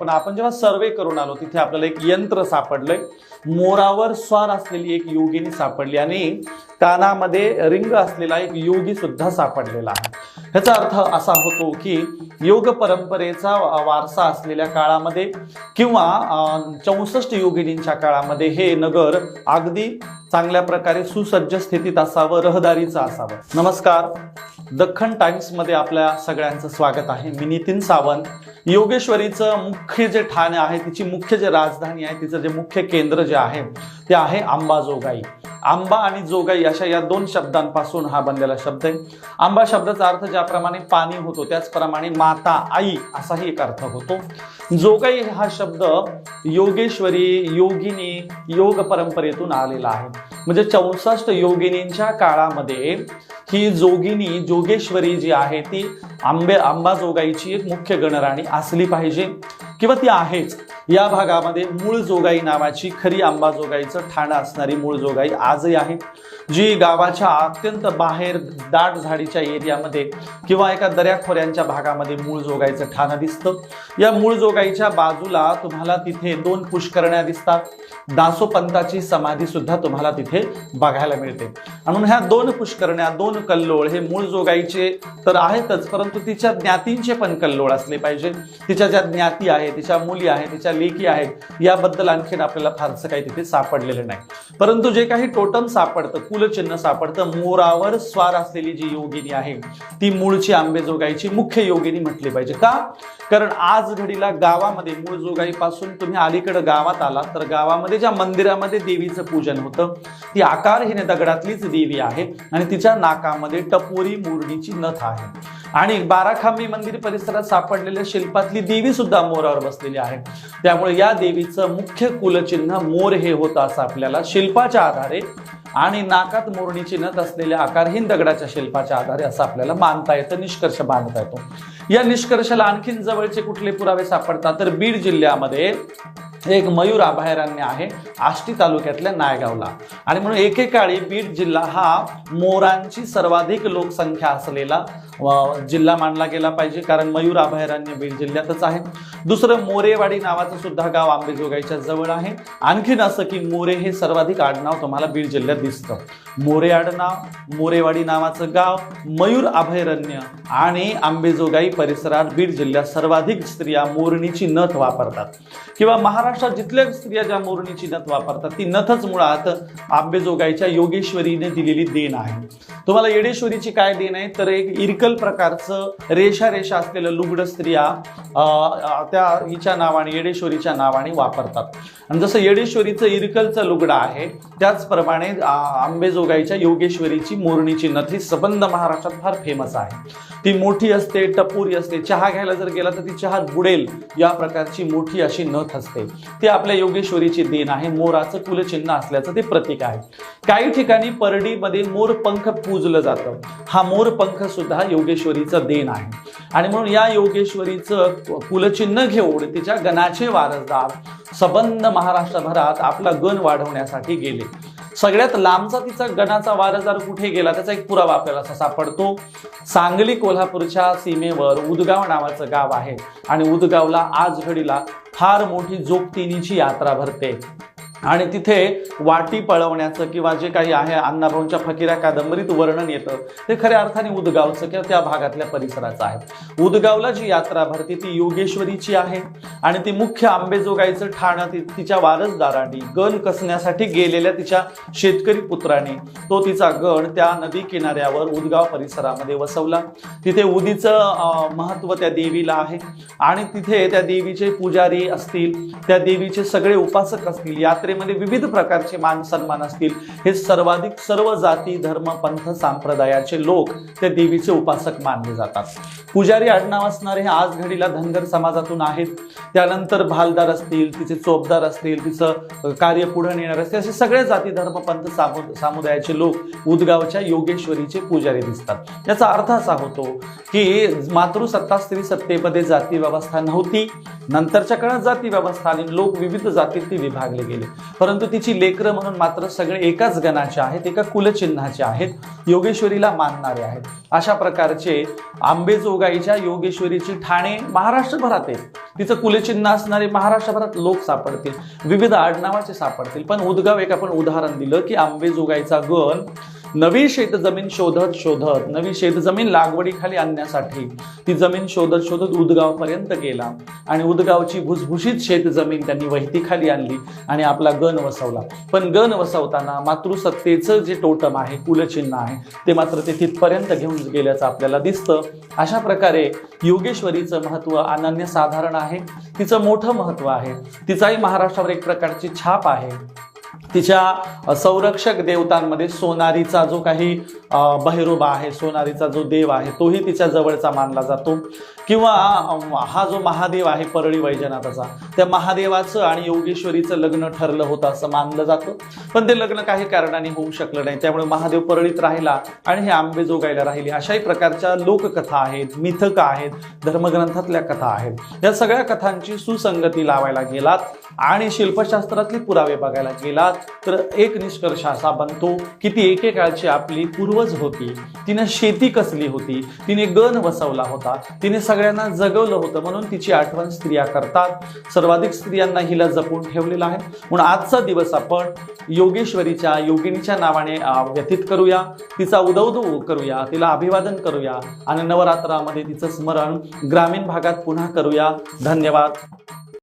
पण आपण जेव्हा सर्वे करून आलो तिथे आपल्याला एक यंत्र सापडलंय. मोरावर स्वार असलेली एक योगिनी सापडली आणि कानामध्ये रिंग असलेला एक योगी सुद्धा सापडलेला आहे. ह्याचा अर्थ असा होतो की योग परंपरेचा वारसा असलेल्या काळामध्ये किंवा चौसष्ट योगिनींच्या काळामध्ये हे नगर अगदी चांगल्या प्रकारे सुसज्ज स्थितीत असावं रहदारीचं असावं. नमस्कार. दख्खन टाइम्समध्ये आपल्या सगळ्यांचं स्वागत आहे. मी नितीन सावंत. योगेश्वरीचं मुख्य जे ठाणे आहे तिची मुख्य जे राजधानी आहे तिचं जे मुख्य केंद्र जे आहे ते आहे आंबाजोगाई आंबा आणि जोगाई अशा या दोन शब्दांपासून हा बनलेला शब्द आहे. आंबा शब्दाचा अर्थ ज्याप्रमाणे पाणी होतो त्याचप्रमाणे माता आई असाही एक अर्थ होतो. जोगाई हा शब्द योगेश्वरी योगिनी योग परंपरेतून आलेला आहे. म्हणजे चौसष्ट योगिनींच्या काळामध्ये ही जोगिनी जोगेश्वरी जी आहे ती आंबे आंबाजोगाईची एक मुख्य गणराणी असली पाहिजे. किंवा ती आहेच. या भागामध्ये मूळ जोगाई नावाची खरी आंबाजोगाईचं ठाणं असणारी मूळ जोगाई आजही आहे जी गावाच्या अत्यंत बाहेर दाट झाडीच्या एरियामध्ये किंवा एका दऱ्याखोऱ्यांच्या भागामध्ये मूळ जोगाईचं ठाणं दिसतं. या मूळ जोगाईच्या बाजूला तुम्हाला तिथे दोन पुष्करण्या दिसतात. दासोपंताची समाधी सुद्धा तुम्हाला तिथे बघायला मिळते. म्हणून ह्या दोन पुष्करण्या दोन कल्लोळ हे मूळ जोगाईचे तर आहेतच परंतु तिच्या ज्ञातींचे पण कल्लोळ असले पाहिजे. तिच्या ज्या ज्ञाती आहे तिच्या मुली आहे तिच्या लेकी आहेत याबद्दल आणखीन आपल्याला फारसं काही तिथे सापडलेलं नाही. परंतु जे काही टोटम सापडतं कुलचिन्ह सापडतं मोरावर स्वार असलेली जी योगिनी आहे ती मूळची आंबेजोगाईची मुख्य योगिनी म्हटली पाहिजे. का? कारण आज घडीला गावामध्ये मूळ जोगाईपासून तुम्ही अलीकडे गावात आला तर गावामध्ये ज्या मंदिरामध्ये देवीचं पूजन होतं ती आकारहीने दगडातलीच देवी आहे आणि तिच्या नाकामध्ये टपोरी मुरडीची नथ आहे. आणि बाराखांबी मंदिर परिसरात सापडलेल्या शिल्पातली देवी सुद्धा मोरावर बसलेली आहे. त्यामुळे या देवीचं मुख्य कुलचिन्ह मोर हे होतं असं आपल्याला शिल्पाच्या आधारे आणि नाकात मोरणीची नथ असलेल्या आकारहीन दगडाच्या शिल्पाच्या आधारे असं आपल्याला मानता येतं निष्कर्ष बांधता येतो. या निष्कर्षाला आणखीन जवळचे कुठले पुरावे सापडतात तर बीड जिल्ह्यामध्ये एक मयूर अभयारण्य आहे आष्टी तालुक्यातल्या नायगावला. आणि म्हणून एकेकाळी बीड जिल्हा हा मोरांची सर्वाधिक लोकसंख्या असलेला जिल्हा मानला गेला पाहिजे कारण मयूर अभयारण्य बीड जिल्ह्यातच आहे. दुसरं मोरेवाडी नावाचं सुद्धा गाव आंबेजोगाईच्या जवळ आहे. आणखीन असं की मोरे हे सर्वाधिक आडनाव तुम्हाला बीड जिल्ह्यात दिसतं. मोरे आडनाव मोरेवाडी नावाचं गाव मयूर अभयारण्य आणि आंबेजोगाई परिसरात बीड जिल्ह्यात सर्वाधिक स्त्रिया मोरणीची नथ वापरतात. किंवा महाराष्ट्रात जिथल्या स्त्रिया ज्या मोरणीची नथ वापरतात ती नथच मुळात आंबेजोगाईच्या योगेश्वरीने दिलेली देण आहे. तुम्हाला येडेश्वरीची काय देण आहे? तर एक इरक इरकल प्रकारचं रेषा रेषा असलेलं लुगडं स्त्रिया त्या हिच्या नावाने येडेश्वरीच्या नावाने वापरतात. आणि जसं येडेश्वरीचं इरकलचं लुगडं आहे त्याचप्रमाणे आंबेजोगाईच्या योगेश्वरीची मोरणीची नथी सबंध महाराष्ट्रात फार फेमस आहे. ती मोठी असते टपोरी असते. चहा घ्यायला जर गेला तर ती चहा बुडेल या प्रकारची मोठी अशी नथ असते. ती आपल्या योगेश्वरीची देण आहे. मोराचं कुलचिन्ह असल्याचं ते प्रतीक आहे. काही ठिकाणी परडीमध्ये मोर पंख पूजलं जातं. हा मोर पंख सुद्धा योगेश्वरीचं देण आहे. आणि म्हणून या योगेश्वरीचं कुलचिन्ह घेऊन तिच्या गणाचे वारसदार सबंध महाराष्ट्रभरात आपला गण वाढवण्यासाठी गेले. सगळ्यात लांबचा तिचा गणाचा वारसदार कुठे गेला त्याचा एक पुरावा आपल्याला असा सापडतो. सांगली कोल्हापूरच्या सीमेवर उदगाव नावाचं गाव आहे. आणि उदगावला आज घडीला फार मोठी जोगतिनीची यात्रा भरते. आणि तिथे वाटी पळवण्याचं किंवा जे काही आहे अण्णाभाऊंच्या फकीरा कादंबरीत वर्णन येतं ते खऱ्या अर्थाने उदगावचं किंवा त्या भागातल्या परिसराचं आहे. उदगावला जी यात्रा भरते ती योगेश्वरीची आहे. आणि ती मुख्य आंबेजोगाईचं ठाणं ती तिच्या वारसदारांनी गण कसण्यासाठी गेलेल्या तिच्या शेतकरी पुत्राने तो तिचा गण त्या नदी किनाऱ्यावर उदगाव परिसरामध्ये वसवला. तिथे उदीचं महत्त्व त्या देवीला आहे. आणि तिथे त्या देवीचे पुजारी असतील त्या देवीचे सगळे उपासक असतील यात्रेमध्ये विविध प्रकारचे मान सन्मान असतील. हे सर्वाधिक सर्व जाती धर्म पंथ संप्रदायाचे लोक त्या देवीचे उपासक मानले जातात. पुजारी आडनाव असणारे हे आज घडीला धनगर समाजातून आहेत. त्यानंतर भालदार असतील तिचे चोपदार असतील तिचं कार्य पुढे नेणार असतील असे सगळे जाती धर्म पंथ सामु समुदायाचे लोक उदगावच्या योगेश्वरीचे पुजारी दिसतात. याचा अर्थ असा होतो की मातृसत्ता स्त्री सत्तेमध्ये जाती व्यवस्था नव्हती. नंतरच्या काळात जाती व्यवस्था आणि लोक विविध जातीत ती विभागले गेले. परंतु तिची लेकरं म्हणून मात्र सगळे एकाच गणाचे आहेत एका कुलचिन्हाचे आहेत योगेश्वरीला मानणारे आहेत. अशा प्रकारचे आंबेजोगाईच्या योगेश्वरीची ठाणे महाराष्ट्रभरात आहे तिचं कुलचिन्ह असणारे महाराष्ट्रभरात लोक सापडतील विविध आडनावाचे सापडतील. पण उदगाव एक आपण उदाहरण दिलं की आंबेजोगाईचा गण नवी शेतजमीन शोधत शोधत नवी शेतजमीन लागवडीखाली आणण्यासाठी ती जमीन शोधत शोधत उदगावपर्यंत गेला. आणि उदगावची भुसभुशीत शेतजमीन त्यांनी वहितीखाली आणली आणि आपला गण वसवला. पण गण वसवताना मातृसत्तेचं जे टोटम आहे कुलचिन्ह आहे ते मात्र ते तिथपर्यंत घेऊन गेल्याचं आपल्याला दिसतं. अशा प्रकारे योगेश्वरीचं महत्त्व अनन्यसाधारण आहे. तिचं मोठं महत्त्व आहे. तिचाही महाराष्ट्रावर एक प्रकारची छाप आहे. तिच्या संरक्षक देवतांमध्ये सोनारीचा जो काही बहिरोबा आहे सोनारीचा जो देव आहे तोही तिच्या जवळचा मानला जातो. किंवा हा जो महादेव आहे परळी वैजनाथाचा त्या महादेवाचं आणि योगेश्वरीचं लग्न ठरलं होतं असं मानलं जातं. पण ते लग्न काही कारणाने होऊ शकलं नाही. त्यामुळे महादेव परळीत राहिला आणि हे आंबेजोगाईला राहिली. अशाही प्रकारच्या लोककथा आहेत मिथकं आहेत धर्मग्रंथातल्या कथा आहेत. या सगळ्या कथांची सुसंगती लावायला गेलात आणि शिल्पशास्त्रातले पुरावे बघायला गेलात. तर एक निष्कर्ष असा बनतो की ती एकेकाळची आपली पूर्वज होती. तिने शेती कसली होती? तिने गण वसवला होता. तिने सगळ्यांना जगवलं होतं म्हणून तिची आठवण स्त्रिया करतात. सर्वाधिक स्त्रियांना हिला जपून ठेवलेलं आहे. म्हणून आजचा दिवस आपण योगेश्वरीच्या योगिनीच्या नावाने व्यतीत करूया. तिचा उदौद करूया. तिला अभिवादन करूया. आणि नवरात्रामध्ये तिचं स्मरण ग्रामीण भागात पुन्हा करूया. धन्यवाद.